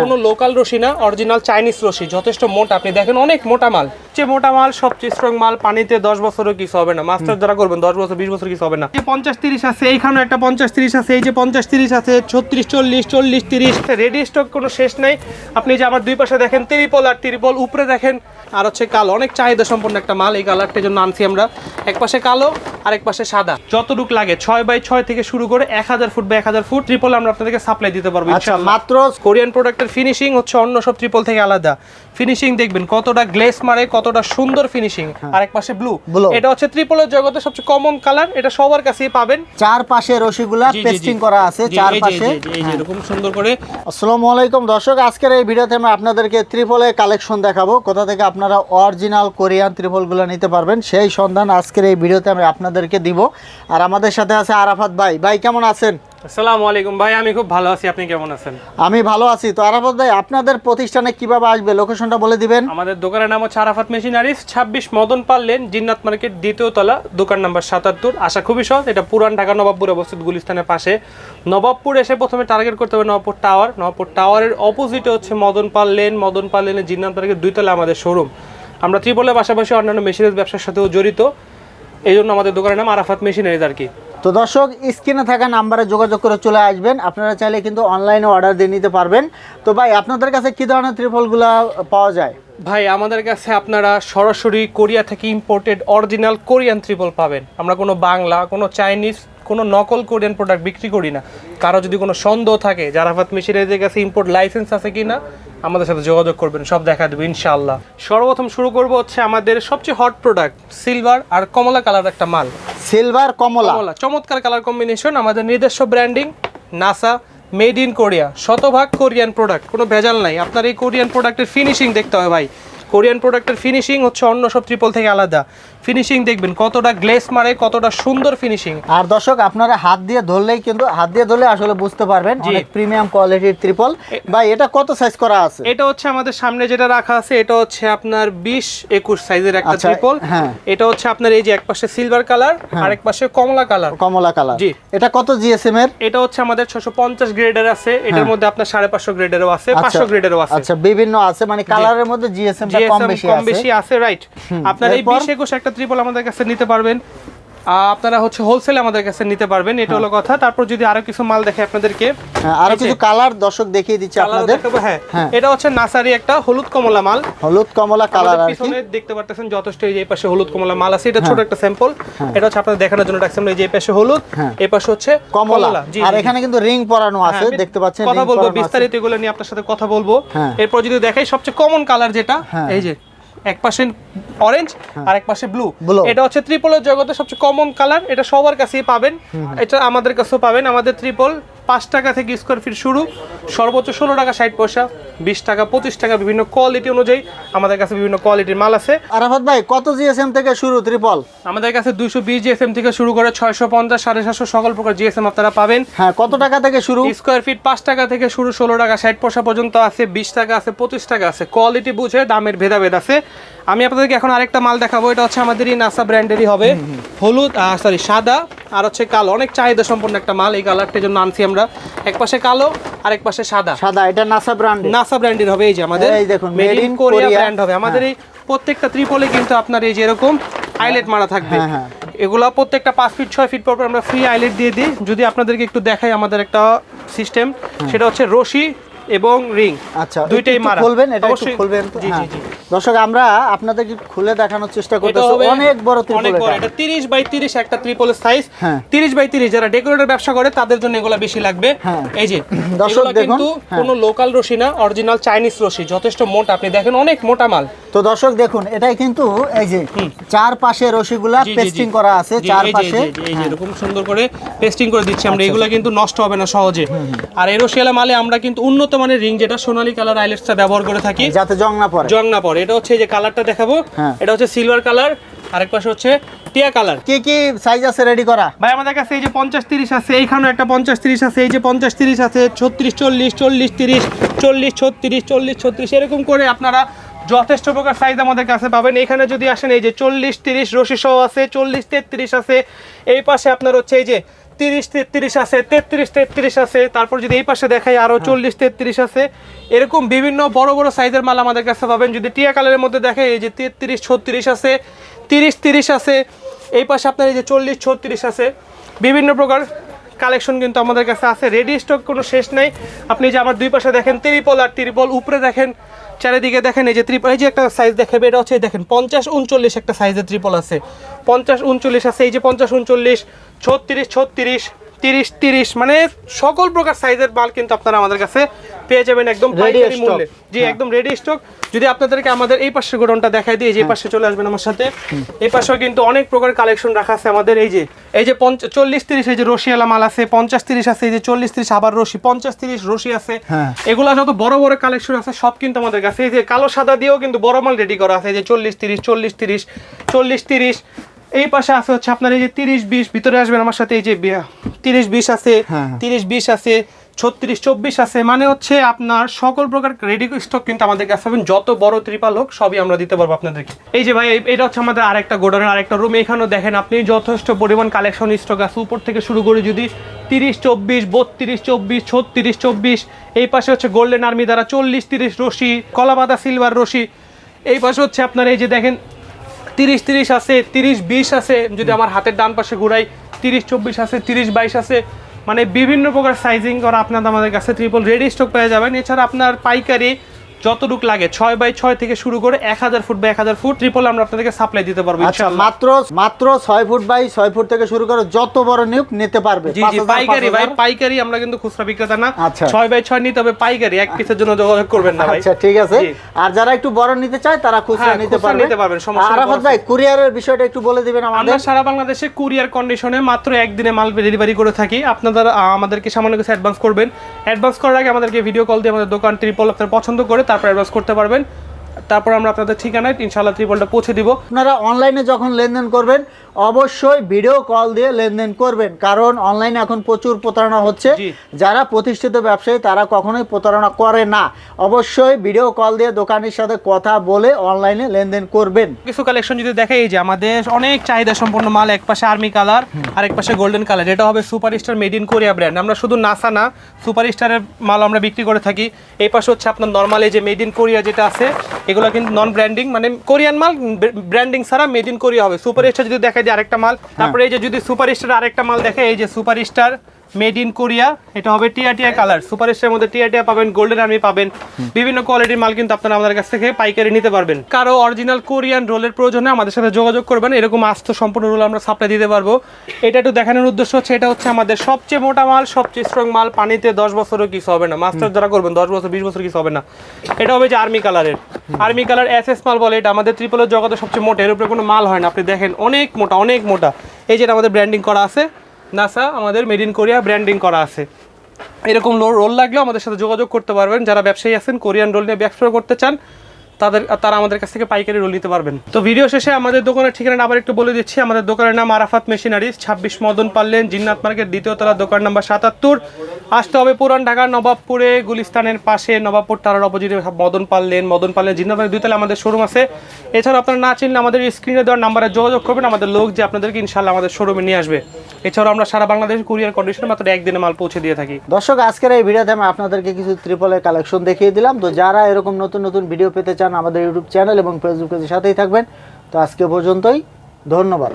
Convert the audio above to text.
কোনো লোকাল রশি না অরিজিনাল চাইনিজ রশি যথেষ্ট মোটা। আপনি দেখেন অনেক মোটা মাল। যে মোটা মাল সবচেয়ে স্ট্রং মাল পানিতে দশ বছরও কিছু হবে না। মাস্টার যারা করবেন দশ বছর বিশ বছর কিছু হবে না। যে পঞ্চাশ তিরিশ আছে এইখানে একটা পঞ্চাশ তিরিশ আছে এই যে পঞ্চাশ তিরিশ আছে ছত্রিশ চল্লিশ চল্লিশ তিরিশ রেডি স্টক কোনো শেষ নেই। আপনি যে আমার দুই পাশে দেখেন ত্রিপল আর ত্রিপল উপরে দেখেন আর হচ্ছে কালো। অনেক চাহিদা সম্পন্ন একটা মাল এই কালারটার জন্য আনছি আমরা। এক পাশে কালো আর এক পাশে সাদা। যতটুক লাগে ছয় বাই ছয় থেকে শুরু করে এক হাজার ফুট বা এক হাজার ফুট ট্রিপল আমরা আপনাদেরকে সাপ্লাই দিতে পারব আচ্ছা মাত্র কোরিয়ান প্রোডাক্টের ফিনিশিং হচ্ছে অন্য সব ট্রিপল থেকে আলাদা। ফিনিশিং দেখবেন কতটা গ্লেস মারে কতটা সুন্দর ফিনিশিং আর এক পাশে ব্লু হ্যাঁ। এটা হচ্ছে ট্রিপলের জগতে সবচেয়ে কমন কালার এটা সবার কাছেই পাবেন। চার পাশে রশিগুলা। পেস্টিং করা আছে চার পাশে এই যে, এরকম সুন্দর করে। আসসালামু আলাইকুম। দর্শক আজকের এই ভিডিওতে আমি আপনাদেরকে ত্রিপলের কালেকশন দেখাবো। কোথা থেকে আপনারা অরিজিনাল কোরিয়ান ত্রিপলগুলো নিতে পারবেন সেই সন্ধান আজকের এই ভিডিওতে আমি আপনাদেরকে দিব। আর আমাদের সাথে আছে আরাফাত ভাই। ভাই কেমন আছেন? আসসালামু আলাইকুম ভাই আমি খুব ভালো আছি আপনি কেমন আছেন? আমি ভালো আছি। তো আরাফাত ভাই আপনাদের প্রতিষ্ঠানে কীভাবে আসবে? লোকেশনটা বলে দিবেন। আমাদের দোকানের নাম হচ্ছে আরাফাত মেশিনারিস ছাব্বিশ মদন পাল লেন জিন্নাত মার্কেট দ্বিতীয় তলা দোকান নাম্বার সাতাত্তর। আশা খুবই সহজ এটা পুরান ঢাকা নবাবপুর অবস্থিত গুলিস্তানের পাশে। নবাবপুর এসে প্রথমে টার্গেট করতে হবে নবাবপুর টাওয়ার নবাবপুর টাওয়ারের অপোজিটে হচ্ছে মদন পাল লেন মদন পাল জিন্নাত মার্কেট দুই তলা আমাদের শোরুম আমরা ত্রিপলের পাশাপাশি অন্যান্য মেশিনের ব্যবসার সাথেও জড়িত। এই জন্য আমাদের দোকানের নাম আরাফাত মেশিনারিজ আর কি। তো দর্শক, স্ক্রিনে থাকা নাম্বারে যোগাযোগ করে চলে আসবেন। আপনারা চাইলে কিন্তু অনলাইনে অর্ডার দিয়ে নিতে পারবেন। তো ভাই, আপনাদের কাছে কী ধরনের ত্রিপলগুলো পাওয়া যায়? ভাই, আমাদের কাছে আপনারা সরাসরি কোরিয়া থেকে ইম্পোর্টেড অরিজিনাল কোরিয়ান ত্রিপল পাবেন। আমরা কোনো বাংলা, কোনো চাইনিজ, কোনো নকল কোরিয়ান প্রোডাক্ট বিক্রি করি না। কারও যদি কোনো সন্দেহ থাকে জারাফাত মেশিনের কাছে ইম্পোর্ট লাইসেন্স আছে কি না আমাদের সাথে যোগাযোগ করবেন সব দেখা দেবো ইনশাআল্লাহ। সর্বপ্রথম শুরু করব হচ্ছে আমাদের সবচেয়ে হট প্রোডাক্ট সিলভার আর কমলা কালার একটা মাল। সিলভার কমলা। কমলা চমৎকার কালার কম্বিনেশন আমাদের নিজস্ব branding NASA made in Korea শতভাগ কোরিয়ান প্রোডাক্ট কোনো ভেজাল নাই। আপনার এই কোরিয়ান প্রোডাক্টের ফিনিশিং দেখতে হবে ভাই। কোরিয়ান প্রোডাক্টের ফিনিশিং হচ্ছে অন্য সব ট্রিপল থেকে আলাদা। ফিনিশিং দেখবেন কতটা গ্লেস মারে কতটা সুন্দর ফিনিশিং আর দর্শক আপনারা হাত দিয়ে ধরলেই কিন্তু হাত দিয়ে ধরলে আসলে বুঝতে পারবেন। অনেক প্রিমিয়াম কোয়ালিটির ত্রিপল ভাই এটা কত সাইজ করা আছে? এটা হচ্ছে আমাদের সামনে যেটা রাখা আছে এটা হচ্ছে আপনার বিশ একুশ সাইজের একটা আচ্ছা, ট্রিপল হ্যাঁ। এটা হচ্ছে আপনার এই যে এক পাশে সিলভার কালার আর এক পাশে কমলা কালার কমলা কালার জি। এটা কত জিএসএম এর? এটা হচ্ছে আমাদের ছশো পঞ্চাশ গ্রেডের আছে এটার মধ্যে আপনার সাড়ে পাঁচশো গ্রেডেরও আছে পাঁচশো গ্রেডেরও আছে। আচ্ছা বিভিন্ন আছে মানে কালারের মধ্যে জিএসএম কম বেশি কম আছে। বেশি আছে রাইট আপনার এই? বিশ একুশ একটা ত্রিপল আমাদের কাছে নিতে পারবেন। আপনারা হচ্ছে হোলসেল আমাদের কাছে নিতে পারবেন এটা হলো কথা। তারপর যদি আরও কিছু মাল দেখে আপনাদেরকে হ্যাঁ, আরও কিছু কালার দর্শক দেখিয়ে দিচ্ছি আপনাদের। হ্যাঁ। হ্যাঁ। এটা হচ্ছে নাসারি একটা হলুদ কমলা মাল। হলুদ কমলা কালার আর কি। পিছনে দেখতে পারতেছেন যথেষ্ট এই যে এই পাশে হলুদ কমলা মাল আছে এটা ছোট হ্যাঁ। একটা স্যাম্পল এটা হচ্ছে আপনাদের দেখানোর জন্য রাখছি আমরা এই যে পাশে হলুদ হ্যাঁ। এই পাশে হচ্ছে কমলা। আর। এখানে কিন্তু রিং পরানো আছে হ্যাঁ, দেখতে পাচ্ছেন কথা বলব বিস্তারিত এগুলো নিয়ে আপনার সাথে কথা বলব। হ্যাঁ। এরপর যদি দেখাই সবচেয়ে কমন কালার যেটা হ্যাঁ। এই যে এক পাশে অরেঞ্জ আর এক পাশে ব্লু। এটা হচ্ছে ত্রিপলের জগতে সবচেয়ে কমন কালার এটা সবার কাছেই পাবেন। এটা আমাদের কাছেও পাবেন। আমাদের ত্রিপল পাঁচ টাকা থেকে স্কোয়ার ফিট শুরু। সর্বোচ্চ ষোলো টাকা ষাট পয়সা বিশ টাকা পঁচিশ টাকা বিভিন্ন কোয়ালিটি অনুযায়ী আমাদের কাছে বিভিন্ন কোয়ালিটির মাল আছে। আরাফাত ভাই কত জিএসএম থেকে শুরু ত্রিপল আমাদের কাছে দুইশো বিশ জিএসএম থেকে শুরু করে ছয়শো পঞ্চাশ সাড়ে সাতশো সকল প্রকার জিএসএম আপনারা পাবেন। হ্যাঁ কত টাকা থেকে শুরু? স্কোয়ার ফিট পাঁচ টাকা থেকে শুরু ষোলো টাকা ষাট পয়সা পর্যন্ত আছে বিশ টাকা আছে পঁচিশ টাকা আছে। কোয়ালিটি বুঝে দামের ভেদাভেদ আছে। আমি আপনাদেরকে এখন আরেকটা মাল দেখাবো। এটা হচ্ছে আমাদের এই নাসা ব্র্যান্ডেরই হবে হলুদ সরি সাদা আর হচ্ছে কালো। অনেক চাহিদা সম্পন্ন একটা মাল এই কালারটার জন্য আনছি আমরা। এক পাশে কালো আর এক পাশে সাদা। সাদা এটা নাসা ব্র্যান্ড নাসা ব্র্যান্ডের হবে এই যে আমাদের। এই দেখুন, মেড ইন কোরিয়া ব্র্যান্ড হবে। আমাদের এই প্রত্যেকটা ত্রিপলে কিন্তু আপনার এই যে এরকম আইলেট মারা থাকবে। হ্যাঁ, হ্যাঁ। এগুলা প্রত্যেকটা পাঁচ ফিট ছয় ফিট পর পর আমরা ফ্রি আইলেট দিয়ে দিই। যদি আপনাদেরকে একটু দেখাই আমাদের একটা সিস্টেম সেটা হচ্ছে রশি এবং রিং আচ্ছা দুইটাই মারা। খুলবেন এটা খুলবেন তো? জি জি হ্যাঁ। জি। দর্শক আমরা আপনাদেরকে খুলে দেখানোর চেষ্টা করতেছি। হবে অনেক বড় ত্রিপল অনেক বড়। এটা। এটা 30 বাই 30 একটা ত্রিপলের সাইজ হ্যাঁ। 30 বাই 30 যারা ডেকোরেটর ব্যবসা করে তাদের জন্য এগুলা বেশি লাগবে। হ্যাঁ। এই যে দর্শক দেখুন, কিন্তু হ্যাঁ। কোনো লোকাল রশি না অরিজিনাল চাইনিজ রশি যথেষ্ট মোটা। আপনি দেখেন অনেক মোটা মাল। তো দর্শক দেখুন এটাই কিন্তু এই যে চার পাশে রশিগুলা। পেস্টিং করা আছে চার পাশে এই যে, এরকম সুন্দর করে পেস্টিং করে দিচ্ছি আচ্ছা, আমরা এগুলা কিন্তু নষ্ট হবে না সহজে। আর এরোশিয়ালা মালে আমরা কিন্তু উন্নত মানের রিং যেটা সোনালী কালার আইলেটসটা ব্যবহার করে থাকি। যাতে জং না পড়ে। জং না পড়ে। এটা হচ্ছে এই যে কালারটা দেখাবো। হ্যাঁ। এটা হচ্ছে সিলভার কালার আরেক পাশে হচ্ছে টিয়া কালার কি কি সাইজ আছে রেডি করা? ভাই আমাদের কাছে এই যে পঞ্চাশ তিরিশ আছে এইখানে একটা পঞ্চাশ তিরিশ আছে এই যে পঞ্চাশ তিরিশ আছে ছত্রিশ চল্লিশ চল্লিশ তিরিশ চল্লিশ ছত্রিশ চল্লিশ ছত্রিশ এরকম করে আপনারা যথেষ্ট প্রকার সাইজ আমাদের কাছে পাবেন। এখানে যদি আসেন এই যে চল্লিশ তিরিশ রশি সহ আছে চল্লিশ তেত্রিশ আছে। এই পাশে আপনার হচ্ছে এই যে তিরিশ তেত্রিশ আছে তেত্রিশ তেত্রিশ আছে। তারপর যদি এই পাশে দেখাই আরও চল্লিশ তেত্রিশ আছে। এরকম বিভিন্ন বড় বড় সাইজের মাল আমাদের কাছে পাবেন। যদি টিয়া কালারের মধ্যে দেখে এই যে তেত্রিশ ছত্রিশ আছে তিরিশ তিরিশ আছে। এই পাশে আপনার এই যে চল্লিশ ছত্রিশ আছে। বিভিন্ন প্রকার কালেকশন কিন্তু আমাদের কাছে আছে। রেডি স্টক কোনো শেষ নাই। আপনি যে আমার দুই পাশে দেখেন ত্রিপল আর ত্রিপল উপরে দেখেন, চারিদিকে দেখেন, এই যে ত্রিপল এই যে একটা সাইজ দেখাবে, এটা হচ্ছে দেখেন, পঞ্চাশ উনচল্লিশ একটা সাইজের ত্রিপল আছে। পঞ্চাশ উনচল্লিশ আছে, এই যে পঞ্চাশ উনচল্লিশ, ছত্রিশ ছত্রিশ তিরিশ তিরিশ মানে সকল প্রকার সাইজের মাল কিন্তু আপনারা আমাদের কাছে পেয়ে যাবেন একদম পাইকারি মূল্যে। জি একদম রেডি স্টক যদি আপনাদেরকে আমাদের এই পাশের গোডাউনটা দেখাই দিই এই যে পাশে চলে আসবেন আমার সাথে। এই পাশেও কিন্তু অনেক প্রকার কালেকশন রাখা আছে আমাদের। এই যে এই যে পঞ্চ- চল্লিশ তিরিশ এই যে রশিয়ালা মাল আছে পঞ্চাশ তিরিশ আছে এই যে চল্লিশ তিরিশ আবার রশি পঞ্চাশ তিরিশ রশি আছে। হ্যাঁ। এগুলা যত বড় বড় কালেকশন আছে সব কিন্তু আমাদের কাছে। এই যে কালো সাদা দিয়েও কিন্তু বড় মাল রেডি করা আছে। এই যে চল্লিশ তিরিশ চল্লিশ তিরিশ চল্লিশ তিরিশ। এই পাশে আছে হচ্ছে আপনার এই যে তিরিশ বিশ ভিতরে আসবেন আমার সাথে। এই যে তিরিশ বিশ আছে হ্যাঁ। তিরিশ বিশ আছে ছত্রিশ চব্বিশ আছে মানে হচ্ছে আপনার সকল প্রকার রেডি স্টক কিন্তু আমাদের কাছে পাবেন। যত বড় ত্রিপাল হোক সবই আমরা দিতে পারব আপনাদেরকে। এই যে ভাই এটা হচ্ছে আমাদের আরেকটা গোডাউনের আরেকটা রুম এখানেও দেখেন আপনি যথেষ্ট পরিমাণ কালেকশন স্টক আছে। উপর থেকে শুরু করে যদি তিরিশ চব্বিশ বত্রিশ চব্বিশ ছত্রিশ চব্বিশ এই পাশে হচ্ছে গোল্ডেন আর্মি দ্বারা চল্লিশ তিরিশ রশি কলাপাতা সিলভার রশি। এই পাশে হচ্ছে আপনার এই যে দেখেন তিরিশ তিরিশ আছে তিরিশ বিশ আছে যদি আমার হাতের ডান পাশে ঘুরাই তিরিশ চব্বিশ আছে তিরিশ বাইশ আছে মানে বিভিন্ন প্রকার সাইজিং করা আপনার আমাদের কাছে ট্রিপল রেডি স্টক পেয়ে যাবেন। এছাড়া আপনার পাইকারি যতটুক লাগে ছয় বাই ছয় থেকে শুরু করে এক হাজার ফুট বা এক হাজার ফুট ট্রিপল আমরা আপনাদেরকে সাপ্লাই দিতে পারব আচ্ছা মাত্র মাত্র ছয় ফুট বাই ছয় ফুট থেকে শুরু করে যত বড় নিউক নিতে পারবে জি জি পাইকারি ভাই পাইকারি আমরা কিন্তু খুচরা বিক্রেতা না। আচ্ছা। ছয় বাই ছয় নিতে হবে পাইকারি এক পিসের জন্য যোগাযোগ করবেন না ভাই। আচ্ছা ঠিক আছে। আর যারা একটু বড় নিতে চায় তারা খুচরা হ্যাঁ, নিতে পারবে। নিতে পারবেন, সমস্যা আরাফাত ভাই কুরিয়ারের বিষয়টা একটু বলে দিবেন আমাদের। আমরা সারা বাংলাদেশে কুরিয়ার কন্ডিশনে মাত্র একদিনে মাল ডেলিভারি করে থাকি। আপনারা আমাদেরকে সামান্য কিছু অ্যাডভান্স করবেন। অ্যাডভান্স করার আগে আমাদেরকে ভিডিও কল দিয়ে আমাদের দোকান ট্রিপল আপনার পছন্দ করে তারপর অ্যাডভান্স করতে পারবেন। তারপর আমরা আপনাদের ঠিকানায় ইনশাআল্লাহ ত্রিপলটা পৌঁছে দিব। আপনারা অনলাইনে যখন লেনদেন করবেন অবশ্যই ভিডিও কল দিয়ে লেনদেন করবেন। কারণ অনলাইনে এখন প্রচুর প্রতারণা হচ্ছে। যারা প্রতিষ্ঠিত ব্যবসায়ী তারা কখনোই প্রতারণা করে না। অবশ্যই ভিডিও কল দিয়ে দোকানের সাথে কথা বলে অনলাইনে লেনদেন করবেন। কিছু কালেকশন যদি দেখে এই যে আমাদের অনেক চাহিদা সম্পন্ন মাল এক পাশে আর্মি কালার আর এক পাশে গোল্ডেন কালার এটা হবে super star made in Korea brand আমরা শুধু নাসা না সুপার স্টারের মাল আমরা বিক্রি করে থাকি। এই পাশে হচ্ছে আপনার নর্মাল এই যে মেড ইন কোরিয়া যেটা আছে এগুলো কিন্তু নন ব্র্যান্ডিং মানে কোরিয়ান মাল ব্র্যান্ডিং ছাড়া মেড ইন কোরিয়া হবে। সুপার স্টার যদি দেখায় যে আরেকটা মাল। তারপরে এই যে যদি সুপার স্টার আরেকটা মাল দেখে এই যে super star made in Korea এটা হবে টিয়া টিয়া কালার। সুপার স্টারের মধ্যে টিয়া টিয়া পাবেন গোল্ডেন আর্মি পাবেন। বিভিন্ন কোয়ালিটির মাল কিন্তু আপনারা আমাদের কাছ থেকে পাইকারি নিতে পারবেন। কারও অরিজিনাল কোরিয়ান রোলের প্রয়োজনে আমাদের সাথে যোগাযোগ করবেন এরকম আস্ত সম্পূর্ণ রোল আমরা সাপ্লাই দিতে পারব। এটা একটু দেখানোর উদ্দেশ্য হচ্ছে এটা হচ্ছে আমাদের সবচেয়ে মোটা মাল সবচেয়ে স্ট্রং মাল। পানিতে দশ বছরও কিছু হবে না। মাস্টার যারা করবেন দশ বছর বিশ বছর কিছু হবে না। এটা হবে যে আর্মি কালারের আর্মি কালার এস এস মাল বলে এটা আমাদের ত্রিপলের জগতে সবচেয়ে মোটা। এর উপরে কোনো মাল হয় না। আপনি দেখেন অনেক মোটা অনেক মোটা। এই যেটা আমাদের ব্র্যান্ডিং করা আছে। নাসা আমাদের মেড ইন কোরিয়া ব্র্যান্ডিং করা আছে। এরকম রোল লাগলেও আমাদের সাথে যোগাযোগ করতে পারবেন। যারা ব্যবসায়ী আছেন কোরিয়ান রোল নিয়ে ব্যবসা করতে চান, তাদের তারা আমাদের কাছ থেকে পাইকারি রোল নিতে পারবেন। তো ভিডিও শেষে আমাদের দোকানের ঠিকানা আবার একটু বলে দিচ্ছি। আমাদের দোকানের নাম আরাফাত মেশিনারিজ, ছাব্বিশ মদন পাল্লেন জিন্নাত মার্কেট, দ্বিতীয় তলা, দোকান নাম্বার সাতাত্তর। আসতে হবে পুরান ঢাকার নবাবপুরে, গুলিস্তানের পাশে নবাবপুর তারার অপোজিটে মদন পাল্লেন মদন পাল্লেন জিন্নাত মার্কেট দুই তলা আমাদের শোরুম আছে। এছাড়া আপনারা না চিনলে আমাদের স্ক্রিনে দেওয়ার নাম্বারে যোগাযোগ করবেন। আমাদের লোক যে আপনাদেরকে ইনশাল্লাহ আমাদের শোরুমে নিয়ে আসবে। এছাড়াও আমরা সারা বাংলাদেশ কুরিয়ার কন্ডিশনে মাত্র একদিনে মাল পৌঁছে দিয়ে থাকি। দর্শক, আজকের এই ভিডিওতে আমি আপনাদেরকে কিছু ত্রিপলের কালেকশন দেখিয়ে দিলাম। তো যারা এরকম নতুন নতুন ভিডিও পেতে চান আমাদের ইউটিউব চ্যানেল এবং ফেসবুক পেজের সাথেই থাকবেন। তো আজকে পর্যন্তই, ধন্যবাদ।